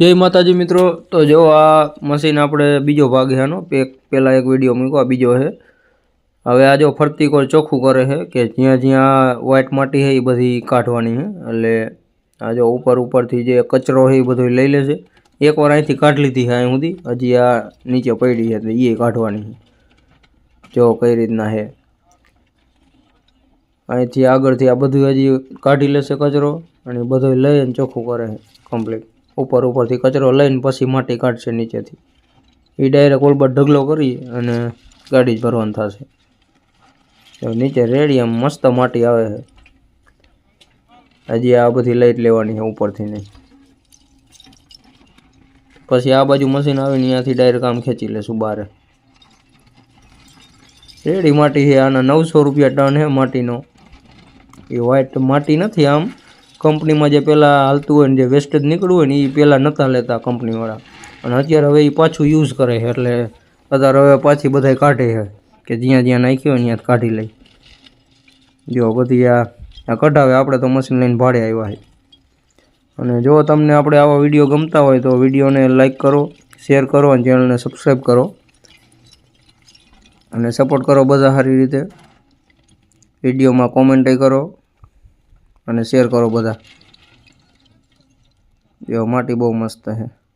જય માતાજી મિત્રો. તો જો આ મશીન આપણે બીજો ભાગ છે આનો પહેલાં એક વીડિયો મૂક્યો, આ બીજો છે. હવે આ જો ફરતી કોઈ ચોખ્ખું કરે છે કે જ્યાં જ્યાં વ્હાઇટ માટી છે એ બધી કાઢવાની છે. એટલે આ જો ઉપર ઉપરથી જે કચરો છે એ બધો લઈ લેશે એકવાર અહીંથી કાઢી લીધી છે અહીં સુધી. હજી આ નીચે પડી છે તો એ કાઢવાની છે. જો કઈ રીતના છે. અહીંથી આગળથી આ બધું હજી કાઢી લેશે કચરો અને બધો લઈને ચોખ્ખું કરે છે કમ્પ્લીટ ઉપર ઉપરથી કચરો લઈને પછી માટી કાઢશે નીચેથી. એ ડાયરેક્ટ ઓલબટ ઢગલો કરી અને ગાડી જ ભરવાનું થશે. નીચે રેડી આમ મસ્ત માટી આવે છે. હજી આ બધી લાઈટ લેવાની છે ઉપરથી નહીં. પછી આ બાજુ મશીન આવીને ત્યાંથી ડાયરેક્ટ આમ ખેંચી લેશું બારે રેડી માટી છે, આના નવસો રૂપિયા ટન છે માટીનો. એ વ્હાઈટ માટી નથી આમ. કંપનીમાં જે પહેલાં હાલતું હોય ને જે વેસ્ટેજ નીકળ્યું હોય ને એ પહેલાં નહોતા લેતા કંપનીવાળા. અને અત્યારે હવે એ પાછું યુઝ કરે છે, એટલે અત્યારે હવે પાછી બધાય કાઢે છે, કે જ્યાં જ્યાં નાખ્યું હોય ત્યાં કાઢી લઈ જો બધી આ કઢાવે, આપણે તો મશીન લઈને ભાડે આવ્યા છે. અને જો તમને આપણે આવા વીડિયો ગમતા હોય તો વિડીયોને લાઇક કરો શેર કરો અને ચેનલને સબસ્ક્રાઈબ કરો. અને સપોર્ટ કરો બધા સારી રીતે. વિડીયોમાં કોમેન્ટય કરો. અને શેર કરો બધા. જો માટી બહુ મસ્ત છે.